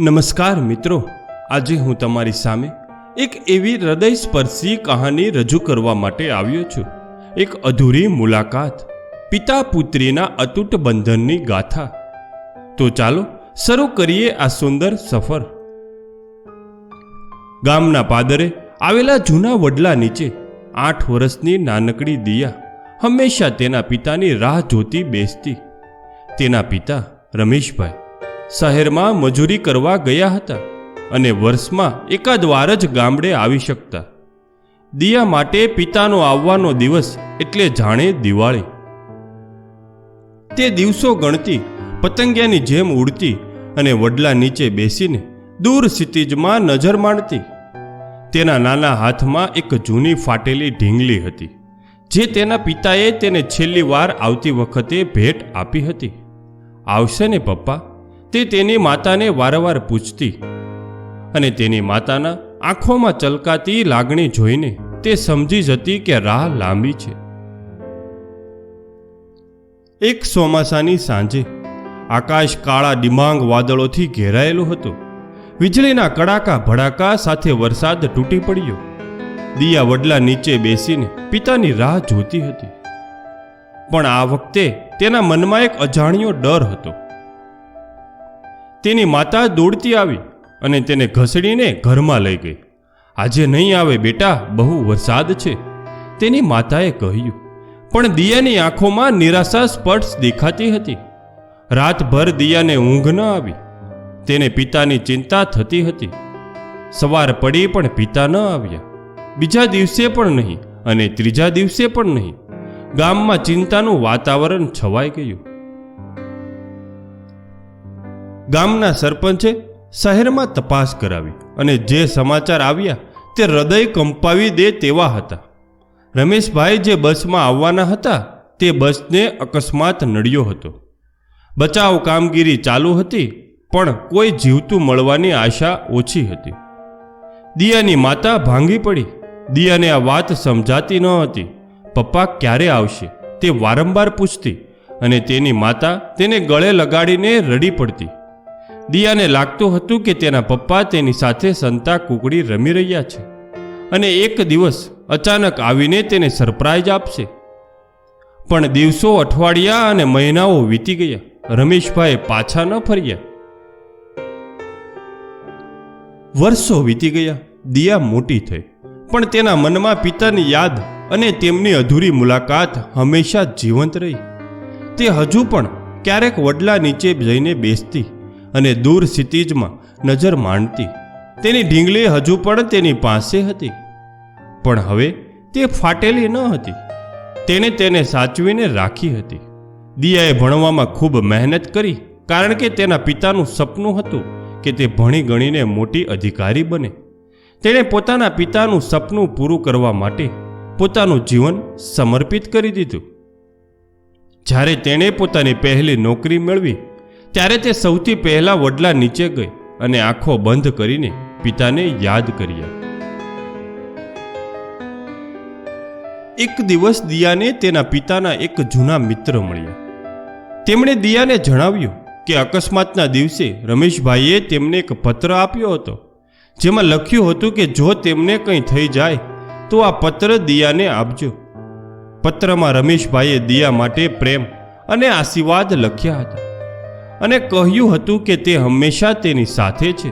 નમસ્કાર મિત્રો. આજે હું તમારી સામે એક એવી હૃદયસ્પર્શી કહાની રજૂ કરવા માટે આવ્યો છું. એક અધૂરી મુલાકાત પિતા પુત્રીના અતૂટ બંધનની ગાથા. તો ચાલો શરૂ કરીએ આ સુંદર સફર. ગામના પાદરે આવેલા જૂના વડલા નીચે આઠ વર્ષની નાનકડી દિયા હંમેશા તેના પિતાની રાહ જોતી બેસતી. તેના પિતા રમેશભાઈ શહેરમાં મજૂરી કરવા ગયા હતા અને વર્ષમાં એકાદ વાર જ ગામડે આવી શકતા. દિયા માટે પિતાનો આવવાનો દિવસ એટલે જાણે દિવાળી. તે દિવસો ગણતી પતંગિયાની જેમ ઉડતી અને વડલા નીચે બેસીને દૂર સિટીજમાં નજર માંડતી તેના નાના હાથમાં એક જૂની ફાટેલી ઢીંગલી હતી, જે તેના પિતાએ તેને છેલ્લી વાર આવતી વખતે ભેટ આપી હતી. આવશે ને પપ્પા? તે તેની માતાને વારંવાર પૂછતી અને તેની માતાના આંખોમાં ચલકાતી લાગણી જોઈને તે સમજી જતી કે રાહ લાંબી છે. એક ચોમાસાની સાંજે આકાશ કાળા ડિમાંગ વાદળોથી ઘેરાયેલું હતું. વીજળીના કડાકા ભડાકા સાથે વરસાદ તૂટી પડ્યો. દિયા વડલા નીચે બેસીને પિતાની રાહ જોતી હતી. પણ આ વખતે તેના મનમાં એક અજાણ્યો ડર હતો. તેની માતા દોડતી આવી અને તેને ઘસડીને ઘરમાં લઈ ગઈ. આજે નહીં આવે બેટા, બહુ વરસાદ છે. તેની માતાએ કહ્યું. પણ દિયાની આંખોમાં નિરાશા સ્પર્શ દેખાતી હતી. રાતભર દિયાને ઊંઘ ન આવી. તેને પિતાની ચિંતા થતી હતી. સવાર પડી પણ પિતા ન આવ્યા. બીજા દિવસે પણ નહીં અને ત્રીજા દિવસે પણ નહીં. ગામમાં ચિંતાનું વાતાવરણ છવાઈ ગયું. ગામના સરપંચે શહેરમાં તપાસ કરાવી અને જે સમાચાર આવ્યા તે હૃદય કંપાવી દે તેવા હતા. રમેશભાઈ જે બસમાં આવવાના હતા તે બસને અકસ્માત નડ્યો હતો. બચાવ કામગીરી ચાલુ હતી, પણ કોઈ જીવતું મળવાની આશા ઓછી હતી. દિયાની માતા ભાંગી પડી. દિયાને આ વાત સમજાતી ન હતી. પપ્પા ક્યારે આવશે તે વારંવાર પૂછતી અને તેની માતા તેને ગળે લગાડીને રડી પડતી. દિયાને લાગતું હતું કે તેના પપ્પા તેની સાથે સંતા કુકડી રમી રહ્યા છે. અને એક દિવસ અચાનક આવીને તેને સરપ્રાઈઝ આપશે. પણ દિવસો અઠવાડિયા અને મહિનાઓ વીતી ગયા. રમેશભાઈ પાછા ન ફર્યા. વર્ષો વીતી ગયા. દિયા મોટી થઈ. પણ તેના મનમાં પિતાની યાદ અને તેમની અધૂરી મુલાકાત હંમેશા જીવંત રહી. તે હજુ પણ ક્યારેક વડલા નીચે જઈને બેસતી. અને દૂર સ્થિતિજમાં નજર માંડતી. તેની ઢીંગલી હજુ પણ તેની પાસે હતી. પણ હવે તે ફાટેલી ન હતી. તેણે તેને સાચવીને રાખી હતી. દિયાએ ભણવામાં ખૂબ મહેનત કરી, કારણ કે તેના પિતાનું સપનું હતું કે તે ભણી ગણીને મોટી અધિકારી બને. તેણે પોતાના પિતાનું સપનું પૂરું કરવા માટે પોતાનું જીવન સમર્પિત કરી દીધું. જ્યારે તેણે પોતાની પહેલી નોકરી મેળવી ત્યારે તે સૌથી પહેલા વડલા નીચે ગઈ અને આંખો બંધ કરીને પિતાને યાદ કર્યા. એક દિવસ દિયાને તેના પિતાના એક જૂના મિત્ર મળ્યા. તેમણે દિયાને જણાવ્યું કે અકસ્માતના દિવસે રમેશભાઈએ તેમને એક પત્ર આપ્યો હતો, જેમાં લખ્યું હતું કે જો તેમને કંઈ થઈ જાય, તો આ પત્ર દિયાને આપજો. પત્રમાં રમેશભાઈએ દિયા માટે પ્રેમ અને આશીર્વાદ લખ્યા હતા. અને કહ્યું હતું કે તે હંમેશા તેની સાથે છે.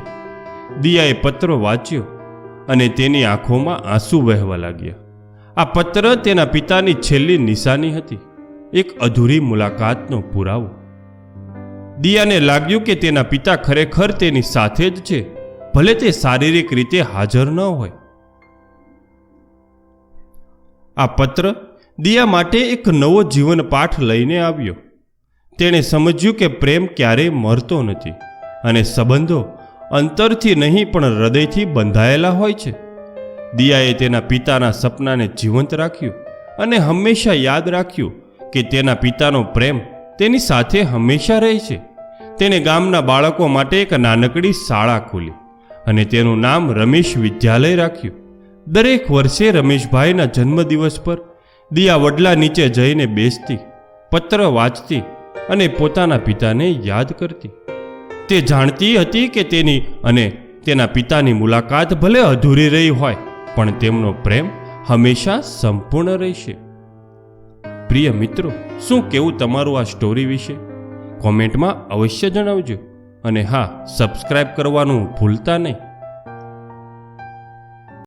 દિયાએ પત્ર વાંચ્યો અને તેની આંખોમાં આંસુ વહેવા લાગ્યા. આ પત્ર તેના પિતાની છેલ્લી નિશાની હતી, એક અધૂરી મુલાકાતનો પુરાવો. દિયાને લાગ્યું કે તેના પિતા ખરેખર તેની સાથે જ છે, ભલે તે શારીરિક રીતે હાજર ન હોય. આ પત્ર દિયા માટે એક નવો જીવનપાઠ લઈને આવ્યો. તેણે સમજ્યું કે પ્રેમ ક્યારેય મરતો નથી અને સંબંધો અંતરથી નહીં પણ હૃદયથી બંધાયેલા હોય છે. દિયાએ તેના પિતાના સપનાને જીવંત રાખ્યું અને હંમેશા યાદ રાખ્યું કે તેના પિતાનો પ્રેમ તેની સાથે હંમેશા રહે છે. તેણે ગામના બાળકો માટે એક નાનકડી શાળા ખોલી અને તેનું નામ રમેશ વિદ્યાલય રાખ્યું. દરેક વર્ષે રમેશભાઈના જન્મદિવસ પર દિયા વડલા નીચે જઈને બેસતી, પત્ર વાંચતી અને પોતાના પિતાને યાદ કરતી. તે જાણતી હતી કે તેની અને તેના પિતાની મુલાકાત ભલે અધૂરી રહી હોય, પણ તેમનો પ્રેમ હંમેશા સંપૂર્ણ રહેશે. પ્રિય મિત્રો, શું કેવું તમારું આ સ્ટોરી વિશે? કોમેન્ટમાં અવશ્ય જણાવજો. અને હા સબસ્ક્રાઇબ કરવાનું ભૂલતા નહીં.